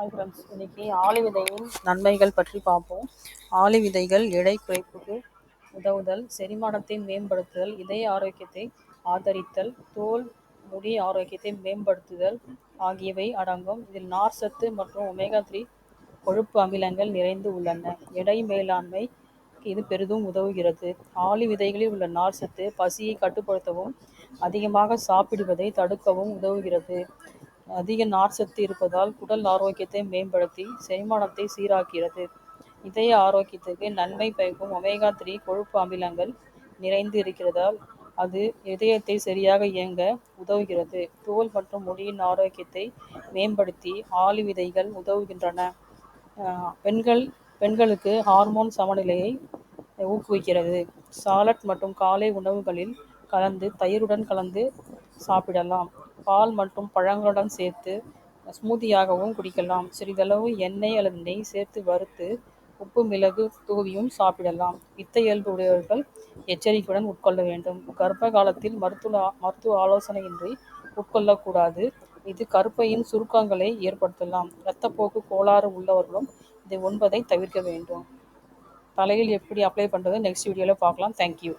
Hi friends இன்னைக்கு ஆளி விதையின் நன்மைகள் பற்றி பார்ப்போம். ஆளி விதைகள் எடை குறைப்புக்கு உதவுதல் செரிமானத்தை மேம்படுத்துதல் இதய ஆரோக்கியத்தை ஆதரித்தல் தோல் முடி ஆரோக்கியத்தை மேம்படுத்துதல் ஆகியவை அடங்கும். இதில் நார் சத்து மற்றும் ஒமேகா த்ரீ கொழுப்பு அமிலங்கள் நிறைந்து உள்ளன. எடை மேலாண்மை இது பெரிதும் உதவுகிறது. ஆளி விதைகளில் உள்ள நார் சத்து பசியை கட்டுப்படுத்தவும் அதிகமாக சாப்பிடுவதை தடுக்கவும் உதவுகிறது. அதிக நார்ச்சத்து இருப்பதால் குடல் ஆரோக்கியத்தை மேம்படுத்தி செரிமானத்தை சீராக்கிறது. இதய ஆரோக்கியத்துக்கு நன்மை பயக்கும் ஒமேகா த்ரீ கொழுப்பு அமிலங்கள் நிறைந்து இருக்கிறதால் அது இதயத்தை சரியாக இயங்க உதவுகிறது. தோல் மற்றும் முடியின் ஆரோக்கியத்தை மேம்படுத்தி ஆளி விதைகள் உதவுகின்றன பெண்கள் பெண்களுக்கு ஹார்மோன் சமநிலையை ஊக்குவிக்கிறது. சாலட் மற்றும் காலை உணவுகளில் கலந்து தயிருடன் கலந்து சாப்பிடலாம். பால் மற்றும் பழங்களுடன் சேர்த்து ஸ்மூதியாகவும் குடிக்கலாம். சிறிதளவு எண்ணெய் அல்லது நெய் சேர்த்து வறுத்து உப்பு மிளகு தூவியும் சாப்பிடலாம். பித்த இயல்பு உடையவர்கள் எச்சரிக்கையுடன் உட்கொள்ள வேண்டும். கர்ப்ப காலத்தில் மருத்துவ மருத்துவ ஆலோசனையின்றி உட்கொள்ளக்கூடாது. இது கருப்பையின் சுருக்கங்களை ஏற்படுத்தலாம். இரத்தப்போக்கு கோளாறு உள்ளவர்களும் இதை உண்பதை தவிர்க்க வேண்டும். தலையில் எப்படி அப்ளை பண்ணுறது நெக்ஸ்ட் வீடியோவில் பார்க்கலாம். தேங்க்யூ